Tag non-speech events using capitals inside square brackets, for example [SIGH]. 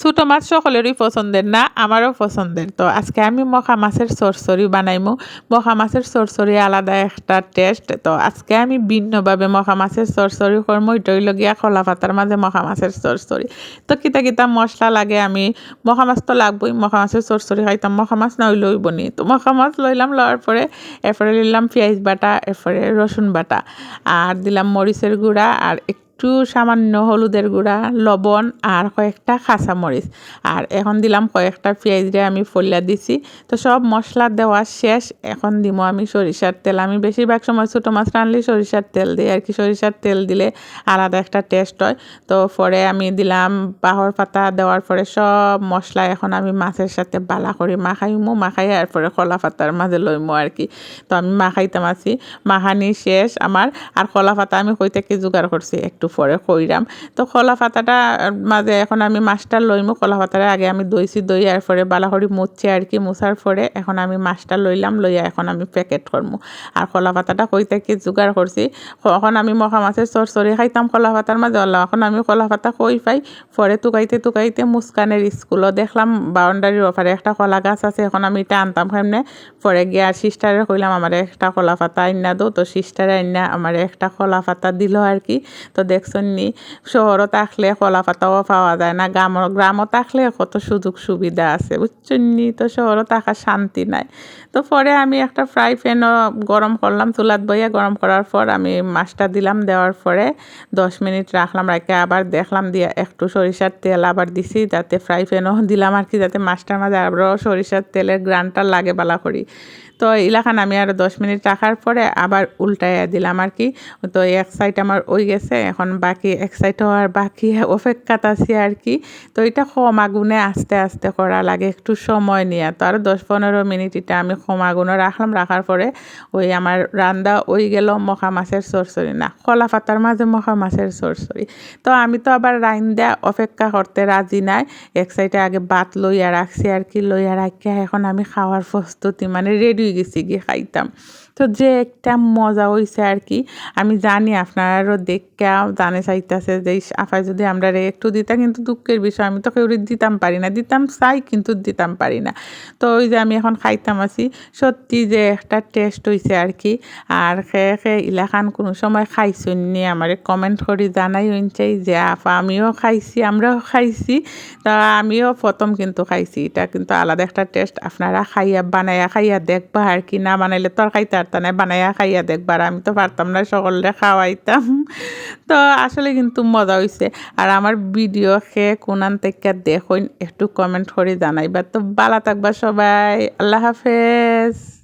ছোটো মাছ সকলেরই পছন্দের না, আমারও পছন্দের। তো আজকে আমি মখা মাছের সরসরি বানাইমু। মখা মাছের সরসরি আলাদা একটা টেস্ট। তো আজকে আমি ভিন্নভাবে মখা মাছের সরসরি করব এটাই লগিয়া খোলা পাতার মাঝে মখা মাছের সরসরি তো কিতা কিতা মশলা লাগে আমি, মখা মাছ তো লাগবই, মখা মাছের সরসরি খাইতাম, মখা মাছ না হইলেও বনি তো মখা মাছ লইলাম, লওয়ার পরে এরপরে নিলাম পেঁয়াজ বাটা, এরপরে রসুন বাটা। আর দিলাম মরিচের গুঁড়া, আর একটু সামান্য হলুদের গুঁড়া, লবণ আর কয়েকটা কাঁচামরিচ। আর এখন দিলাম কয়েকটা পেঁয়াজ দিয়ে আমি ফলিয়া দিছি। তো সব মশলা দেওয়া শেষ। এখন দিব আমি সরিষার তেল। আমি বেশিরভাগ সময় ছোটো মাছ রানলে সরিষার তেল দিই। আর কি সরিষার তেল দিলে আলাদা একটা টেস্ট হয়। তো পরে আমি দিলাম বাহর পাতা। দেওয়ার পরে সব মশলা এখন আমি মাছের সাথে বালা করে মাখাইমু। মাখাই পরে কলা পাতার মাঝে লইমু আর কি। তো আমি মাখাইতাম আছি। মাখানি শেষ আমার। আর কলা পাতা আমি কই থেকে জোগাড় করছি? একটু পরে কইরাম। তো কলা পাতাটা মাঝে এখন আমি মাছটা লইমু কলা পাতাটা আগে আমি দইছি, দই আর পরে বালাহরি মুছছি আর কি মুছার পরে এখন আমি মাছটা লইলাম, লইয়া এখন আমি প্যাকেট করব আর কলা পাতাটা কই থেকে জোগাড় করছি? এখন আমি মখা মাছের চরচরি খাইতাম কলা পাতার মাঝে অল্লাহ এখন আমি কলা পাতা কই পাই? পরে টুকাইতে টুকাইতে মুস্কানের স্কুলও দেখলাম, বাউন্ডারির ওপারে একটা কলা গাছ আছে, এখন আমি এটা আনতাম কেমনে? পরে গিয়ে আর সিস্টারে কইলাম, আমার একটা কলা পাতা আইনা দো তো সিস্টারে আইনা আমার একটা কলা পাতা দিল আর কি। তো দেখছেন নি শহরত আসলে কলা পাতাও পাওয়া যায় না গ্রাম গ্রামও থাকলে কত সুযোগ সুবিধা আছে বুঝছেন নি তো শহরত থাকার শান্তি নাই। তো পরে আমি একটা ফ্রাই প্যানও গরম করলাম, চুলাত বইয়া গরম করার পর আমি মাছটা দিলাম, দেওয়ার পরে দশ মিনিট রাখলাম রাখে আবার দেখলাম দিয়ে একটু সরিষার তেল আবার দিছি, যাতে ফ্রাই প্যানও দিলাম আর কি, যাতে মাছটার মাঝে আবারও সরিষার তেলের গ্রানটা লাগে বালা করি। তো ইলাখান আমি আর দশ মিনিট রাখার পরে আবার উল্টাইয়া দিলাম আর কি। তো এক সাইড আমার ওই গেছে, এখন বাকি এক সাইড হওয়ার বাকি [LAUGHS] অপেক্ষাত আছি আর কি। তো এটা কম আগুনে আস্তে আস্তে করা লাগে, একটু সময় নিয়ে। তো আর দশ পনেরো মিনিট এটা আমি কম আগুনে রাখলাম, রাখার পরে ওই আমার রান্দা ওই গেল মখা মাছের সরসরি না কলা পাতার মাঝে মখা মাছের সরসরি তো আমি তো আবার রাইন্দা অপেক্ষা করতে রাজি নাই। এক সাইডে আগে ভাত লইয়া রাখছি আর কি, লইয়া রাখিয়া এখন আমি খাওয়ার প্রস্তুতি মানে রেডি হয়ে গেছি গিয়ে খাইতাম তো যে একটা মজা হয়েছে আর কি আমি জানি আপনারাও দেখে জানে চাইতেছে যে আফায় যদি আমরা রে একটু দিতাম কিন্তু দুঃখের বিষয়, আমি তো কেউ দিতাম পারি না। দিতাম চাই কিন্তু দিতাম পারি না। তো ওই যে আমি এখন খাইতাম আছি, সত্যি যে একটা টেস্ট হয়েছে আর কি আর খেয়ে খেয়ে ইলাখান কোনো সময় খাইছুন নি আমার কমেন্ট করে জানাই হইছে যে, আফা, আমিও খাইছি, আমরাও খাইছি। তা আমিও প্রথম কিন্তু খাইছি। এটা কিন্তু আলাদা একটা টেস্ট আপনারা খাইয়া, বানাইয়া, খাইয়া দেখবা আর কি না বানাইলে তরকারি তার বানাইয়া খাইয়া দেখবার আমি তো পারতাম না সকলে খাওয়াইতাম। তো আসলে কিন্তু মজা হয়েছে আর আমার ভিডিও খেয়ে কোনান থেকে দেখুন, একটু কমেন্ট করে জানাইবার তো বালা থাকবা সবাই, আল্লাহ হাফেজ।